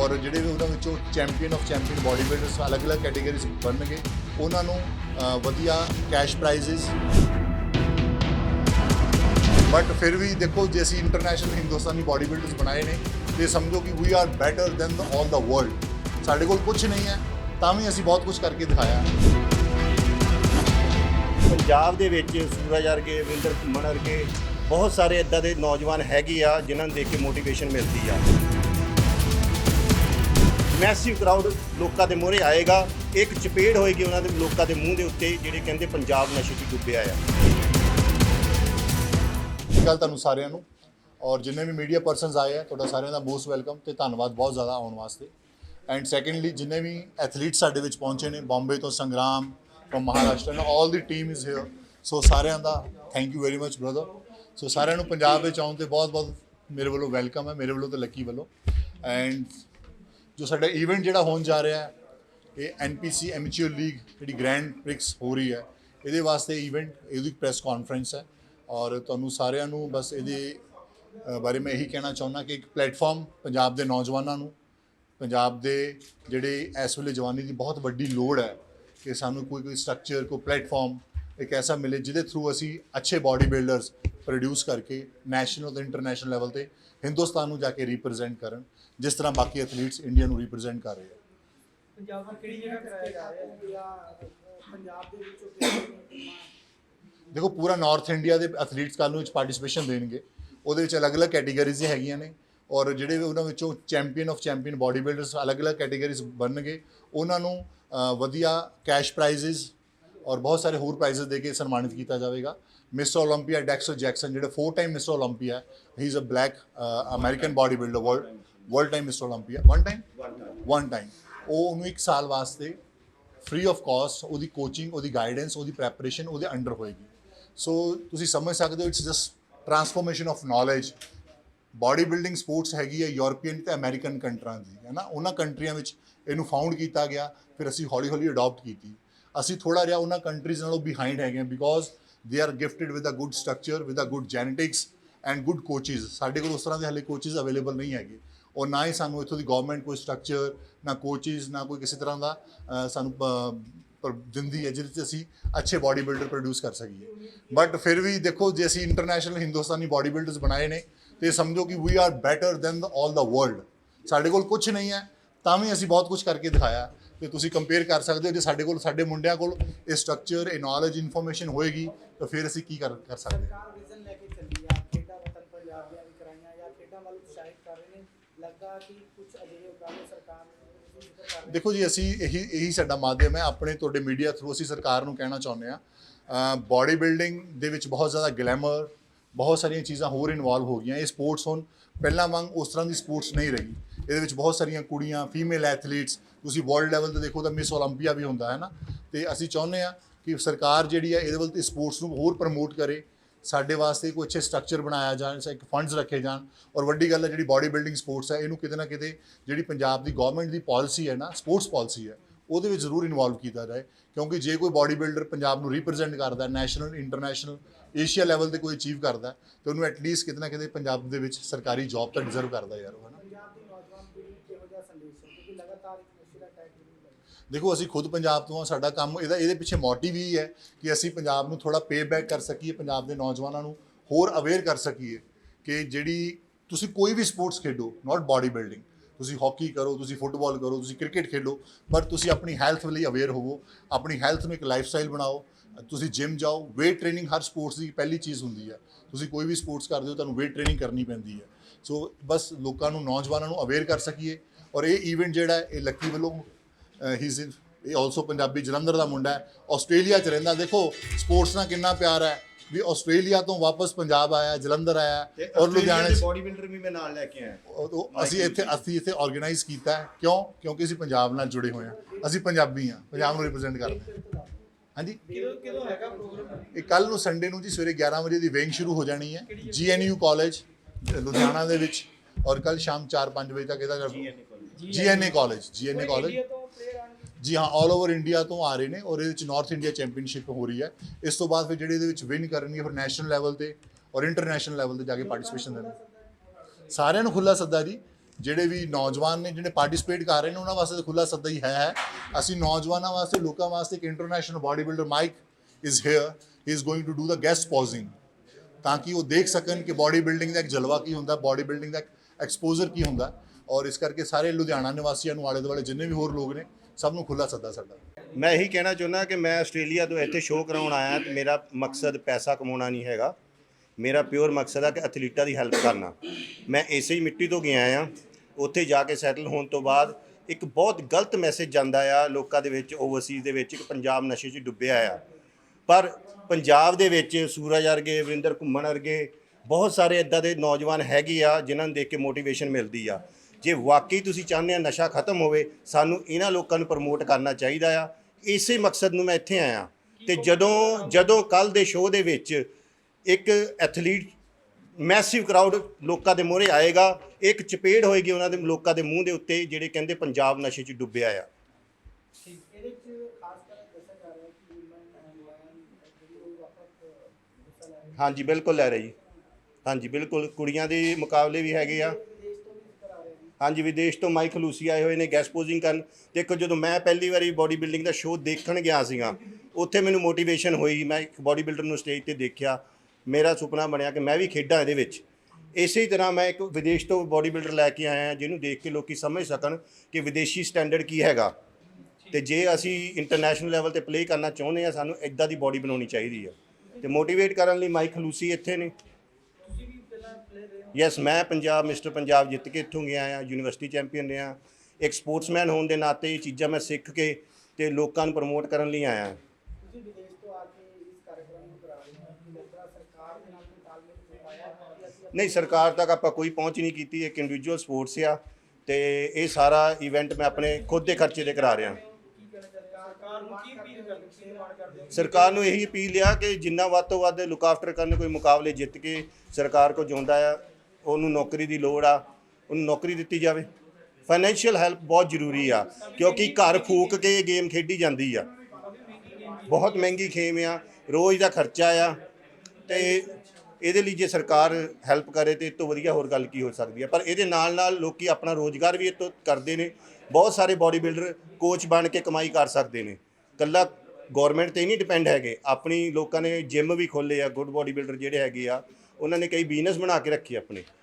ਔਰ ਜਿਹੜੇ ਵੀ ਉਹਨਾਂ ਵਿੱਚੋਂ champion of champion body builders ਅਲੱਗ-ਅਲੱਗ ਕੈਟਾਗਰੀਜ਼ ਬਣਨਗੇ, ਉਹਨਾਂ ਨੂੰ ਵਧੀਆ ਕੈਸ਼ ਪ੍ਰਾਈਜ਼ਸ ਬਟ ਫਿਰ ਵੀ ਦੇਖੋ, ਜੇ ਅਸੀਂ ਇੰਟਰਨੈਸ਼ਨਲ ਹਿੰਦੁਸਤਾਨੀ ਬਾਡੀ ਬਿਲਡਰਸ ਬਣਾਏ ਨੇ, ਤੇ ਸਮਝੋ ਕਿ we are better than all the world ਸਾਡੇ ਕੋਲ ਕੁਝ ਨਹੀਂ ਹੈ, ਤਾਂ ਵੀ ਅਸੀਂ ਬਹੁਤ ਕੁਝ ਕਰਕੇ ਦਿਖਾਇਆ। ਪੰਜਾਬ ਦੇ ਵਿੱਚ ਸੂਰਜ ਵਰਗੇ ਵਿੰਦਰ ਘੁੰਮਣ ਵਰਗੇ ਬਹੁਤ ਸਾਰੇ ਇਦਾਂ ਦੇ ਨੌਜਵਾਨ ਹੈਗੇ ਆ, ਜਿਨ੍ਹਾਂ ਨੂੰ ਦੇਖ ਕੇ ਮੋਟੀਵੇਸ਼ਨ ਮਿਲਦੀ ਆ। ਮੈਸਿਵ ਕਰਾਊਡ ਲੋਕਾਂ ਦੇ ਮੂਹਰੇ ਆਏਗਾ। ਇੱਕ ਚਪੇੜ ਹੋਏਗੀ ਉਹਨਾਂ ਦੇ ਲੋਕਾਂ ਦੇ ਮੂੰਹ ਦੇ ਉੱਤੇ, ਜਿਹੜੇ ਕਹਿੰਦੇ ਪੰਜਾਬ ਨਸ਼ੇ 'ਚ ਡੁੱਬਿਆ ਆ। ਸਤਿ ਤੁਹਾਨੂੰ ਸਾਰਿਆਂ ਨੂੰ। ਔਰ ਜਿੰਨੇ ਵੀ ਮੀਡੀਆ ਪਰਸਨਸ ਆਏ ਆ, ਤੁਹਾਡਾ ਸਾਰਿਆਂ ਦਾ ਮੋਸਟ ਵੈਲਕਮ ਤੇ ਧੰਨਵਾਦ ਬਹੁਤ ਜ਼ਿਆਦਾ ਆਉਣ ਵਾਸਤੇ। ਐਂਡ ਸੈਕੰਡਲੀ ਜਿੰਨੇ ਵੀ ਐਥਲੀਟ ਸਾਡੇ ਵਿੱਚ ਪਹੁੰਚੇ ਨੇ ਬੰਬੇ ਤੋਂ Sangram from Maharashtra and all the team is here so ਸਾਰਿਆਂ ਦਾ thank you very much brother so ਸਾਰਿਆਂ ਨੂੰ ਪੰਜਾਬ ਵਿੱਚ ਆਉਣ ਤੇ ਬਹੁਤ ਬਹੁਤ ਮੇਰੇ ਵੱਲੋਂ ਵੈਲਕਮ ਹੈ, ਮੇਰੇ ਵੱਲੋਂ ਤੇ ਲੱਕੀ ਵੱਲੋਂ। ਐਂਡ ਜੋ ਸਾਡਾ ਇਵੈਂਟ ਜਿਹੜਾ ਹੋਣ ਜਾ ਰਿਹਾ ਹੈ, ਇਹ ਐਨਪੀਸੀ ਐਮੇਚਿਓਰ ਲੀਗ ਜਿਹੜੀ ਗ੍ਰੈਂਡ ਪ੍ਰਿਕਸ ਹੋ ਰਹੀ ਹੈ, ਇਹਦੇ ਵਾਸਤੇ ਇਵੈਂਟ ਇਹਦੀ ਪ੍ਰੈਸ ਕਾਨਫਰੰਸ ਹੈ ਔਰ ਤੁਹਾਨੂੰ ਸਾਰਿਆਂ ਨੂੰ ਬਸ ਇਹਦੇ ਬਾਰੇ ਮੈਂ ਇਹੀ ਕਹਿਣਾ ਚਾਹੁੰਦਾ ਕਿ ਇੱਕ ਪਲੇਟਫਾਰਮ ਪੰਜਾਬ ਦੇ ਨੌਜਵਾਨਾਂ ਨੂੰ, ਪੰਜਾਬ ਦੇ ਜਿਹੜੇ ਇਸ ਵੇਲੇ ਜਵਾਨੀ ਦੀ ਬਹੁਤ ਵੱਡੀ ਲੋੜ ਹੈ ਕਿ ਸਾਨੂੰ ਕੋਈ ਕੋਈ ਸਟਰਕਚਰ ਕੋਈ ਪਲੇਟਫਾਰਮ ਇੱਕ ਐਸਾ ਮਿਲੇ ਜਿਹਦੇ ਥਰੂ ਅਸੀਂ ਅੱਛੇ ਬਾਡੀ ਬਿਲਡਰਸ ਪ੍ਰੋਡਿਊਸ ਕਰਕੇ ਨੈਸ਼ਨਲ ਤੇ ਇੰਟਰਨੈਸ਼ਨਲ ਲੈਵਲ ਤੇ ਹਿੰਦੁਸਤਾਨ ਨੂੰ ਜਾ ਕੇ ਰਿਪਰੈਜ਼ੈਂਟ ਕਰਨ ਜਿਸ ਤਰ੍ਹਾਂ ਬਾਕੀ ਐਥਲੀਟਸ ਇੰਡੀਆ ਨੂੰ ਰਿਪਰੈਜ਼ੈਂਟ ਕਰ ਰਹੇ ਆ। ਪੰਜਾਬ ਦੀ ਕਿਹੜੀ ਜਗ੍ਹਾ ਕਰਾਇਆ ਜਾ ਰਿਹਾ ਹੈ ਜਾਂ ਪੰਜਾਬ ਦੇ ਵਿੱਚੋਂ ਦੇਖੋ ਪੂਰਾ ਨਾਰਥ ਇੰਡੀਆ ਦੇ ਐਥਲੀਟਸ ਕੱਲ੍ਹ ਨੂੰ ਵਿੱਚ ਪਾਰਟਿਸਿਪੇਸ਼ਨ ਦੇਣਗੇ। ਉਹਦੇ ਵਿੱਚ ਅਲੱਗ-ਅਲੱਗ ਕੈਟਾਗਰੀਜ਼ ਹੈਗੀਆਂ ਨੇ ਔਰ ਜਿਹੜੇ ਉਹਨਾਂ ਵਿੱਚੋਂ champion of champion body builders ਅਲੱਗ-ਅਲੱਗ ਕੈਟਾਗਰੀਜ਼ ਬਣਨਗੇ। ਉਹਨਾਂ ਨੂੰ ਵਧੀਆ ਕੈਸ਼ ਪ੍ਰਾਈਜ਼ਸ ਔਰ ਬਹੁਤ ਸਾਰੇ ਹੋਰ ਪ੍ਰਾਈਜ਼ ਦੇ ਕੇ ਸਨਮਾਨਿਤ ਕੀਤਾ ਜਾਵੇਗਾ। ਮਿਸ 올림픽ਆ ਡੈਕਸੋ ਜੈਕਸਨ ਜਿਹੜੇ ਫੋਰ ਟਾਈਮ ਮਿਸ 올림픽ਆ ਹੀ is a black American body builder world world time miss 올림픽ਆ one time one time ਉਹ ਉਹਨੂੰ ਇੱਕ ਸਾਲ ਵਾਸਤੇ ਫ੍ਰੀ ਆਫ ਕਾਸਟ ਉਹਦੀ ਕੋਚਿੰਗ ਉਹਦੀ ਗਾਈਡੈਂਸ ਉਹਦੀ ਪ੍ਰੈਪਰੇਸ਼ਨ ਉਹਦੇ ਅੰਡਰ ਹੋਏਗੀ। ਸੋ ਤੁਸੀਂ ਸਮਝ ਸਕਦੇ ਹੋ it's just transformation of knowledge body building sports ਹੈਗੀ ਹੈ ਯੂਰਪੀਅਨ ਤੇ ਅਮਰੀਕਨ ਕੰਟਰੀਆਂ ਦੀ ਹੈ ਨਾ? ਉਹਨਾਂ ਕੰਟਰੀਆਂ ਵਿੱਚ ਇਹਨੂੰ ਫਾਊਂਡ ਕੀਤਾ ਗਿਆ ਫਿਰ ਅਸੀਂ ਹੌਲੀ-ਹੌਲੀ ਅਡਾਪਟ ਕੀਤੀ। ਅਸੀਂ ਥੋੜਾ ਜਿਹਾ ਉਹਨਾਂ ਕੰਟਰੀਜ਼ ਨਾਲੋਂ ਬਿਹਾਈਂਡ ਹੈਗੇ because they are gifted with a good structure with a good genetics and good coaches ਸਾਡੇ ਕੋਲ ਉਸ ਤਰ੍ਹਾਂ ਦੇ ਹਲੇ ਕੋਚਿਸ ਅਵੇਲੇਬਲ ਨਹੀਂ ਹੈਗੇ। ਔਰ ਨਾ ਹੀ ਸਾਨੂੰ ਇੱਥੋਂ ਦੀ ਗਵਰਨਮੈਂਟ ਕੋਈ ਸਟਰਕਚਰ ਨਾ ਕੋਚਿਸ ਨਾ ਕੋਈ ਕਿਸੇ ਤਰ੍ਹਾਂ ਦਾ ਸਾਨੂੰ ਪ- ਪਰ ਦਿੰਦੀ ਹੈ ਜਿਹਦੇ 'ਚ ਅਸੀਂ ਅੱਛੇ ਬਾਡੀ ਬਿਲਡਰ ਪ੍ਰੋਡਿਊਸ ਕਰ ਸਕੀਏ। ਬਟ ਫਿਰ ਵੀ ਦੇਖੋ, ਜੇ ਅਸੀਂ ਇੰਟਰਨੈਸ਼ਨਲ ਹਿੰਦੁਸਤਾਨੀ ਬਾਡੀ ਬਿਲਡਰਸ ਬਣਾਏ ਨੇ, ਤੇ ਸਮਝੋ ਕਿ we are better than all the world ਸਾਡੇ ਕੋਲ ਕੁਝ ਨਹੀਂ ਹੈ, ਤਾਂ ਵੀ ਅਸੀਂ ਬਹੁਤ ਕੁਝ ਕਰਕੇ ਦਿਖਾਇਆ। ਤੇ ਤੁਸੀਂ ਕੰਪੇਅਰ ਕਰ ਸਕਦੇ ਹੋ ਜੇ ਸਾਡੇ ਕੋਲ ਸਾਡੇ ਮੁੰਡਿਆਂ ਕੋਲ ਇਹ ਸਟਰਕਚਰ ਇਹ ਨੌਲੇਜ ਇਨਫੋਰਮੇਸ਼ਨ ਹੋਏਗੀ ਤਾਂ ਫਿਰ ਅਸੀਂ ਕੀ ਕਰ ਕਰ ਸਕਦੇ ਹਾਂ? ਸਰਕਾਰ ਵਿਜ਼ਨ ਲੈ ਕੇ ਚੱਲੀ ਆ ਖੇਡਾਂ ਵਤਨ ਪੰਜਾਬ ਦੀਆਂ ਵੀ ਕਰਾਈਆਂ ਜਾਂ ਖੇਡਾਂ ਵੱਲ ਉਤਸ਼ਾਹਿਤ ਕਰ ਰਹੇ ਨੇ। ਲੱਗਾ ਕਿ ਕੁਝ ਅਜਿਹੇ ਉਪਰਾਲੇ ਸਰਕਾਰ ਦੇਖੋ ਜੀ ਅਸੀਂ ਇਹੀ ਇਹੀ ਸਾਡਾ ਮਾਧਿਅਮ ਹੈ ਆਪਣੇ ਤੁਹਾਡੇ ਮੀਡੀਆ ਥਰੂ ਅਸੀਂ ਸਰਕਾਰ ਨੂੰ ਕਹਿਣਾ ਚਾਹੁੰਦੇ ਆ ਬਾਡੀ ਬਿਲਡਿੰਗ ਦੇ ਵਿੱਚ ਬਹੁਤ ਜ਼ਿਆਦਾ ਗਲੈਮਰ ਬਹੁਤ ਸਾਰੀਆਂ ਚੀਜ਼ਾਂ ਹੋਰ ਇਨਵੋਲਵ ਹੋ ਗਈਆਂ। ਇਹ ਸਪੋਰਟਸ ਹੁਣ ਪਹਿਲਾਂ ਵਾਂਗ ਉਸ ਤਰ੍ਹਾਂ ਦੀ ਸਪੋਰਟਸ ਨਹੀਂ ਰਹੀ। ਇਹਦੇ ਵਿੱਚ ਬਹੁਤ ਸਾਰੀਆਂ ਕੁੜੀਆਂ ਫੀਮੇਲ ਐਥਲੀਟਸ ਤੁਸੀਂ ਵਰਲਡ ਲੈਵਲ ਤੇ ਦੇਖੋ ਤਾਂ ਮਿਸ 올림픽ਆ ਵੀ ਹੁੰਦਾ, ਹੈ ਨਾ? ਤੇ ਅਸੀਂ ਚਾਹੁੰਦੇ ਆ ਕਿ ਸਰਕਾਰ ਜਿਹੜੀ ਹੈ ਇਹਦੇ ਵੱਲ ਤੇ ਸਪੋਰਟਸ ਨੂੰ ਹੋਰ ਪ੍ਰਮੋਟ ਕਰੇ, ਸਾਡੇ ਵਾਸਤੇ ਕੋਈ ਅੱਛੇ ਸਟਰਕਚਰ ਬਣਾਇਆ ਜਾਣ ਇੱਕ ਫੰਡਸ ਰੱਖੇ ਜਾਣ ਔਰ ਵੱਡੀ ਗੱਲ ਹੈ ਜਿਹੜੀ ਬਾਡੀ ਬਿਲਡਿੰਗ ਸਪੋਰਟਸ ਹੈ, ਇਹਨੂੰ ਕਿਤੇ ਨਾ ਕਿਤੇ ਜਿਹੜੀ ਪੰਜਾਬ ਦੀ ਗਵਰਨਮੈਂਟ ਦੀ ਪਾਲਿਸੀ ਹੈ ਨਾ ਸਪੋਰਟਸ ਪਾਲਿਸੀ ਹੈ ਉਹਦੇ ਵਿੱਚ ਜ਼ਰੂਰ ਇਨਵੋਲਵ ਕੀਤਾ ਜਾਏ, ਕਿਉਂਕਿ ਜੇ ਕੋਈ ਬਾਡੀ ਬਿਲਡਰ ਪੰਜਾਬ ਨੂੰ ਰਿਪਰੈਜ਼ੈਂਟ ਕਰਦਾ ਨੈਸ਼ਨਲ ਇੰਟਰਨੈਸ਼ਨਲ ਏਸ਼ੀਆ ਲੈਵਲ ਤੇ ਕੋਈ ਅਚੀਵ ਕਰਦਾ, ਤੇ ਉਹਨੂੰ ਐਟਲੀਸਟ ਕਿਤੇ ਨਾ ਕਿਤੇ ਪੰਜਾਬ ਦੇ ਵਿੱਚ ਸਰਕਾਰੀ ਜੌਬ ਤਾਂ ਡਿਜ਼ਰਵ ਕਰਦਾ ਯਾਰ ਉਹ ਹੈ ਨਾ ਦੇਖੋ, ਅਸੀਂ ਖੁਦ ਪੰਜਾਬ ਤੋਂ ਹਾਂ, ਸਾਡਾ ਕੰਮ ਇਹਦਾ, ਇਹਦੇ ਪਿੱਛੇ ਮੋਟਿਵ ਹੀ ਹੈ ਕਿ ਅਸੀਂ ਪੰਜਾਬ ਨੂੰ ਥੋੜਾ ਪੇਬੈਕ ਕਰ ਸਕੀਏ, ਪੰਜਾਬ ਦੇ ਨੌਜਵਾਨਾਂ ਨੂੰ ਹੋਰ ਅਵੇਅਰ ਕਰ ਸਕੀਏ ਕਿ ਜਿਹੜੀ ਤੁਸੀਂ ਕੋਈ ਵੀ ਸਪੋਰਟਸ ਖੇਡੋ ਨਾਟ ਬਾਡੀ ਬਿਲਡਿੰਗ ਤੁਸੀਂ ਹਾਕੀ ਕਰੋ, ਤੁਸੀਂ ਫੁੱਟਬਾਲ ਕਰੋ, ਤੁਸੀਂ ਕ੍ਰਿਕਟ ਖੇਡੋ, ਪਰ ਤੁਸੀਂ ਆਪਣੀ ਹੈਲਥ ਲਈ ਅਵੇਅਰ ਹੋਵੋ, ਆਪਣੀ ਹੈਲਥ ਨੂੰ ਇੱਕ ਲਾਈਫਸਟਾਈਲ ਬਣਾਓ, ਤੁਸੀਂ ਜਿਮ ਜਾਓ, weight ਟ੍ਰੇਨਿੰਗ ਹਰ ਸਪੋਰਟਸ ਦੀ ਪਹਿਲੀ ਚੀਜ਼ ਹੁੰਦੀ ਹੈ। ਤੁਸੀਂ ਕੋਈ ਵੀ ਸਪੋਰਟਸ ਕਰਦੇ ਹੋ, ਤੁਹਾਨੂੰ weight ਟ੍ਰੇਨਿੰਗ ਕਰਨੀ ਪੈਂਦੀ ਹੈ। ਸੋ ਬਸ ਲੋਕਾਂ ਨੂੰ, ਨੌਜਵਾਨਾਂ ਨੂੰ ਅਵੇਅਰ ਕਰ ਸਕੀਏ, ਔਰ ਇਹ ਇਵੈਂਟ ਜਿਹੜਾ ਇਹ ਲੱਕੀ ਵੱਲੋਂ ਹੀ ਇਜ਼ ਇਹ ਆਲਸੋ ਪੰਜਾਬੀ ਜਲੰਧਰ ਦਾ ਮੁੰਡਾ ਹੈ। ਆਸਟ੍ਰੇਲੀਆ ਚ ਰਹਿੰਦਾ। ਦੇਖੋ ਸਪੋਰਟਸ ਨਾਲ ਕਿੰਨਾ ਪਿਆਰ ਹੈ ਵੀ ਆਸਟ੍ਰੇਲੀਆ ਤੋਂ ਵਾਪਸ ਪੰਜਾਬ ਆਇਆ ਜਲੰਧਰ ਆਇਆ ਔਰ ਲੁਧਿਆਣੇ 'ਚ- ਬਾਡੀ ਬਿਲਡਰ ਵੀ ਮੈਂ ਨਾਲ ਲੈ ਕੇ ਆਇਆ। ਅਸੀਂ ਇੱਥੇ ਅਸੀਂ ਇੱਥੇ ਆਰਗੇਨਾਈਜ਼ ਕੀਤਾ ਹੈ। ਕਿਉਂ? ਕਿਉਂਕਿ ਅਸੀਂ ਪੰਜਾਬ ਨਾਲ ਜੁੜੇ ਹੋਏ ਹਾਂ। ਅਸੀਂ ਪੰਜਾਬੀ ਹਾਂ। ਪੰਜਾਬ ਨੂੰ ਰਿਪਰੈਜ਼ੈਂਟ ਕਰਦੇ ਹਾਂ। ਹਾਂਜੀ? ਕਿਦੋਂ ਕਿਦੋਂ ਹੈਗਾ ਪ੍ਰੋਗਰਾਮ ਇਹ ਕੱਲ ਨੂੰ ਸੰਡੇ ਨੂੰ ਜੀ ਸਵੇਰੇ 11 ਵਜੇ ਦੀ ਵਿੰਗ ਸ਼ੁਰੂ ਹੋ ਜਾਣੀ ਹੈ। ਜੀਐਨਯੂ ਕਾਲਜ ਲੁਧਿਆਣਾ ਦੇ ਵਿੱਚ। ਔਰ ਕੱਲ ਸ਼ਾਮ 4-5 ਵਜੇ ਤੱਕ ਇਹਦਾ GNA college GNA college player ਆਣਗੇ ਜੀ ਹਾਂ ਆਲ ਓਵਰ ਇੰਡੀਆ ਤੋਂ ਆ ਰਹੇ ਨੇ ਔਰ ਇਹਦੇ ਵਿੱਚ ਨਾਰਥ ਇੰਡੀਆ ਚੈਂਪੀਅਨਸ਼ਿਪ ਹੋ ਰਹੀ ਹੈ। ਇਸ ਤੋਂ ਬਾਅਦ ਫਿਰ ਜਿਹੜੇ ਇਹਦੇ ਵਿੱਚ ਵਿਨ ਕਰਨਗੇ ਫਿਰ ਨੈਸ਼ਨਲ ਲੈਵਲ ਤੇ ਔਰ ਇੰਟਰਨੈਸ਼ਨਲ ਲੈਵਲ ਤੇ ਜਾ ਕੇ ਪਾਰਟਿਸਿਪੇਸ਼ਨ ਦੇਣਗੇ। ਸਾਰਿਆਂ ਨੂੰ ਖੁੱਲਾ ਸੱਦਾ ਜੀ। ਜਿਹੜੇ ਵੀ ਨੌਜਵਾਨ ਨੇ ਜਿਹੜੇ ਪਾਰਟਿਸਿਪੇਟ ਕਰ ਰਹੇ ਨੇ, ਉਹਨਾਂ ਵਾਸਤੇ ਖੁੱਲਾ ਸੱਦਾ ਹੀ ਹੈ। ਹੈ ਅਸੀਂ ਨੌਜਵਾਨਾਂ ਵਾਸਤੇ, ਲੋਕਾਂ ਵਾਸਤੇ ਇੱਕ international body builder Mike is here he is going to do the guest posing ਤਾਂ ਕਿ ਉਹ ਦੇਖ ਸਕਣ ਕਿ ਬਾਡੀ ਬਿਲਡਿੰਗ ਦਾ ਇੱਕ ਜਲਵਾ ਕੀ ਹੁੰਦਾ ਬਾਡੀ ਬਿਲਡਿੰਗ ਦਾ ਐਕਸਪੋਜ਼ਰ ਕੀ ਹੁੰਦਾ। ਔਰ ਇਸ ਕਰਕੇ ਸਾਰੇ ਲੁਧਿਆਣਾ ਨਿਵਾਸੀਆਂ ਨੂੰ ਆਲੇ ਦੁਆਲੇ ਜਿੰਨੇ ਵੀ ਹੋਰ ਲੋਕ ਨੇ ਸਭ ਨੂੰ ਖੁੱਲਾ ਸੱਦਾ ਸਾਡਾ। ਮੈਂ ਇਹੀ ਕਹਿਣਾ ਚਾਹੁੰਦਾ ਕਿ ਮੈਂ ਆਸਟ੍ਰੇਲੀਆ ਤੋਂ ਇੱਥੇ ਸ਼ੋਅ ਕਰਾਉਣ ਆਇਆ, ਤੇ ਮੇਰਾ ਮਕਸਦ ਪੈਸਾ ਕਮਾਉਣਾ ਨਹੀਂ ਹੈਗਾ। ਮੇਰਾ ਪਿਓਰ ਮਕਸਦ ਆ ਕਿ ਐਥਲੀਟਾਂ ਦੀ ਹੈਲਪ ਕਰਨਾ। ਮੈਂ ਇਸੇ ਹੀ ਮਿੱਟੀ ਤੋਂ ਗਿਆ ਆ। ਉੱਥੇ ਜਾ ਕੇ ਸੈਟਲ ਹੋਣ ਤੋਂ ਬਾਅਦ ਇੱਕ ਬਹੁਤ ਗਲਤ ਮੈਸੇਜ ਜਾਂਦਾ ਆ, ਲੋਕਾਂ ਦੇ ਵਿੱਚ, ਓਵਰਸੀਜ਼ ਦੇ ਵਿੱਚ, ਕਿ ਪੰਜਾਬ ਨਸ਼ੇ 'ਚ ਡੁੱਬਿਆ ਆ। ਪਰ ਪੰਜਾਬ ਦੇ ਵਿੱਚ ਸੂਰਜ ਵਰਗੇ ਵਰਿੰਦਰ ਘੁੰਮਣ ਵਰਗੇ ਬਹੁਤ ਸਾਰੇ ਇਦਾਂ ਦੇ ਨੌਜਵਾਨ ਹੈਗੇ ਆ, ਜਿਨ੍ਹਾਂ ਨੂੰ ਦੇਖ ਕੇ ਮੋਟੀਵੇਸ਼ਨ ਮਿਲਦੀ ਆ। ਜੇ ਵਾਕਈ ਤੁਸੀਂ ਚਾਹੁੰਦੇ ਆ ਨਸ਼ਾ ਖਤਮ ਹੋਵੇ ਸਾਨੂੰ ਇਹਨਾਂ ਲੋਕਾਂ ਨੂੰ ਪ੍ਰਮੋਟ ਕਰਨਾ ਚਾਹੀਦਾ ਆ। ਇਸੇ ਮਕਸਦ ਨੂੰ ਮੈਂ ਇੱਥੇ ਆਇਆ। ਤੇ ਜਦੋਂ ਜਦੋਂ ਕੱਲ ਦੇ ਸ਼ੋਅ ਦੇ ਵਿੱਚ ਇੱਕ ਐਥਲੀਟ ਮੈਸਿਵ ਕਰਾਊਡ ਲੋਕਾਂ ਦੇ ਮੂਹਰੇ ਆਏਗਾ ਇੱਕ ਚਪੇੜ ਹੋਏਗੀ ਉਹਨਾਂ ਦੇ ਲੋਕਾਂ ਦੇ ਮੂੰਹ ਦੇ ਉੱਤੇ ਜਿਹੜੇ ਕਹਿੰਦੇ ਪੰਜਾਬ ਨਸ਼ੇ 'ਚ ਡੁੱਬਿਆ ਆ। ਹਾਂਜੀ ਬਿਲਕੁਲ ਲੈ ਰਹੇ ਹਾਂਜੀ ਬਿਲਕੁਲ ਕੁੜੀਆਂ ਦੇ ਮੁਕਾਬਲੇ ਵੀ ਹੈਗੇ ਆ ਵਿਦੇਸ਼ ਤੋਂ ਵੀ ਜ਼ਿਕਰ ਆ ਰਹੇ ਨੇ ਹਾਂਜੀ, ਵਿਦੇਸ਼ ਤੋਂ ਮਾਈਕ ਲੂਸੀ ਆਏ ਹੋਏ ਨੇ ਗੈਸ ਪੋਜ਼ਿੰਗ ਕਰਨ। ਦੇਖੋ, ਜਦੋਂ ਮੈਂ ਪਹਿਲੀ ਵਾਰੀ ਬਾਡੀ ਬਿਲਡਿੰਗ ਦਾ ਸ਼ੋਅ ਦੇਖਣ ਗਿਆ ਸੀਗਾ, ਉੱਥੇ ਮੈਨੂੰ ਮੋਟੀਵੇਸ਼ਨ ਹੋਈ। ਮੈਂ ਇੱਕ ਬਾਡੀ ਬਿਲਡਰ ਨੂੰ ਸਟੇਜ ਤੇ ਦੇਖਿਆ। ਮੇਰਾ ਸੁਪਨਾ ਬਣਿਆ ਕਿ ਮੈਂ ਵੀ ਖੇਡਾਂ ਇਹਦੇ ਵਿੱਚ। ਇਸੇ ਤਰ੍ਹਾਂ ਮੈਂ ਇੱਕ ਵਿਦੇਸ਼ ਤੋਂ ਬਾਡੀ ਬਿਲਡਰ ਲੈ ਕੇ ਆਇਆ, ਜਿਹਨੂੰ ਦੇਖ ਕੇ ਲੋਕੀ ਸਮਝ ਸਕਣ ਕਿ ਵਿਦੇਸ਼ੀ ਸਟੈਂਡਰਡ ਕੀ ਹੈਗਾ। ਤੇ ਜੇ ਅਸੀਂ ਇੰਟਰਨੈਸ਼ਨਲ ਲੈਵਲ ਤੇ ਪਲੇ ਕਰਨਾ ਚਾਹੁੰਦੇ ਆ, ਸਾਨੂੰ ਇਦਾਂ ਦੀ ਬਾਡੀ ਬਣਾਉਣੀ ਚਾਹੀਦੀ ਆ। ਤੇ ਮੋਟੀਵੇਟ ਕਰਨ ਲਈ ਮਾਈਕ ਲੂਸੀ ਇੱਥੇ ਨੇ ਤੁਸੀਂ ਵੀ ਪਹਿਲਾਂ ਪਲੇਅਰ ਰਹੇ ਹੋ ਯੈਸ ਮੈਂ ਪੰਜਾਬ ਮਿਸਟਰ ਪੰਜਾਬ ਜਿੱਤ ਕੇ ਇੱਥੋਂ ਗਿਆ ਆ ਯੂਨੀਵਰਸਿਟੀ ਚੈਂਪੀਅਨ ਰਿਹਾ ਇੱਕ ਸਪੋਰਟਸਮੈਨ ਹੋਣ ਦੇ ਨਾਤੇ ਇਹ ਚੀਜ਼ਾਂ ਮੈਂ ਸਿੱਖ ਕੇ ਤੇ ਲੋਕਾਂ ਨੂੰ ਪ੍ਰਮੋਟ ਕਰਨ ਲਈ ਆਇਆ ਤੁਸੀਂ ਵਿਦੇਸ਼ ਤੋਂ ਆ ਕੇ ਇਸ ਕਾਰਜਕ੍ਰਮ ਨੂੰ ਕਰਾ ਰਹੇ ਹੋ ਕਿ ਲੱਗਦਾ ਸਰਕਾਰ ਦੇ ਨਾਲ ਕੋਈ ਤਾਲਮੇਲ ਹੋ ਪਾਇਆ ਹੈ? ਕਿ ਅਸੀਂ ਨਹੀਂ ਸਰਕਾਰ ਤੱਕ ਆਪਾਂ ਕੋਈ ਪਹੁੰਚ ਨਹੀਂ ਕੀਤੀ ਇੱਕ ਇੰਡੀਵਿਜੂਅਲ ਸਪੋਰਟਸ ਆ ਤੇ ਇਹ ਸਾਰਾ ਇਵੈਂਟ ਮੈਂ ਆਪਣੇ ਖੁਦ ਦੇ ਖਰਚੇ ਤੇ ਕਰਾ ਰਿਹਾ ਸਰਕਾਰ ਨੂੰ ਸਰਕਾਰ ਇਹੀ ਅਪੀਲ ਆ ਕਿ ਜਿੰਨਾ ਵੱਧ ਤੋਂ ਵੱਧ ਲੁੱਕ ਆਫਟਰ ਕਰਨ ਕੋਈ ਮੁਕਾਬਲੇ ਜਿੱਤ ਕੇ ਸਰਕਾਰ ਕੋ ਜਿਉਂਦਾ ਆ ਉਹਨੂੰ ਨੌਕਰੀ ਦੀ ਲੋੜ ਆ, ਉਹਨੂੰ ਨੌਕਰੀ ਦਿੱਤੀ ਜਾਵੇ। ਫਾਈਨੈਂਸ਼ੀਅਲ ਹੈਲਪ ਬਹੁਤ ਜ਼ਰੂਰੀ ਆ, ਕਿਉਂਕਿ ਘਰ ਫੂਕ ਕੇ ਇਹ ਗੇਮ ਖੇਡੀ ਜਾਂਦੀ ਆ। ਬਹੁਤ ਮਹਿੰਗੀ ਖੇਮ ਆ, ਰੋਜ਼ ਦਾ ਖਰਚਾ ਆ, ਤੇ ਇਹਦੇ ਲਈ ਜੇ ਸਰਕਾਰ ਹੈਲਪ ਕਰੇ ਤੇ ਇਹ ਤੋਂ ਵਧੀਆ ਹੋਰ ਗੱਲ ਕੀ ਹੋ ਸਕਦੀ ਹੈ ਪਰ ਇਹਦੇ ਨਾਲ ਨਾਲ ਲੋਕੀ ਆਪਣਾ ਰੋਜ਼ਗਾਰ ਵੀ ਇਹ ਤੋਂ ਕਰਦੇ ਨੇ, ਬਹੁਤ ਸਾਰੇ ਬਾਡੀ ਬਿਲਡਰ ਕੋਚ ਬਣ ਕੇ ਕਮਾਈ ਕਰ ਸਕਦੇ ਨੇ। ਕੱਲਾ ਗਵਰਨਮੈਂਟ ਤੇ ਹੀ ਨਹੀਂ ਡਿਪੈਂਡ ਹੈਗੇ, ਆਪਣੀ ਲੋਕਾਂ ਨੇ ਜਿਮ ਵੀ ਖੋਲੇ ਆ ਗੁੱਡ ਬਾਡੀ ਬਿਲਡਰ ਜਿਹੜੇ ਹੈਗੇ ਆ ਉਹਨਾਂ ਨੇ ਕਈ ਬਿਜ਼ਨਸ ਬਣਾ ਕੇ ਰੱਖੇ ਆਪਣੇ।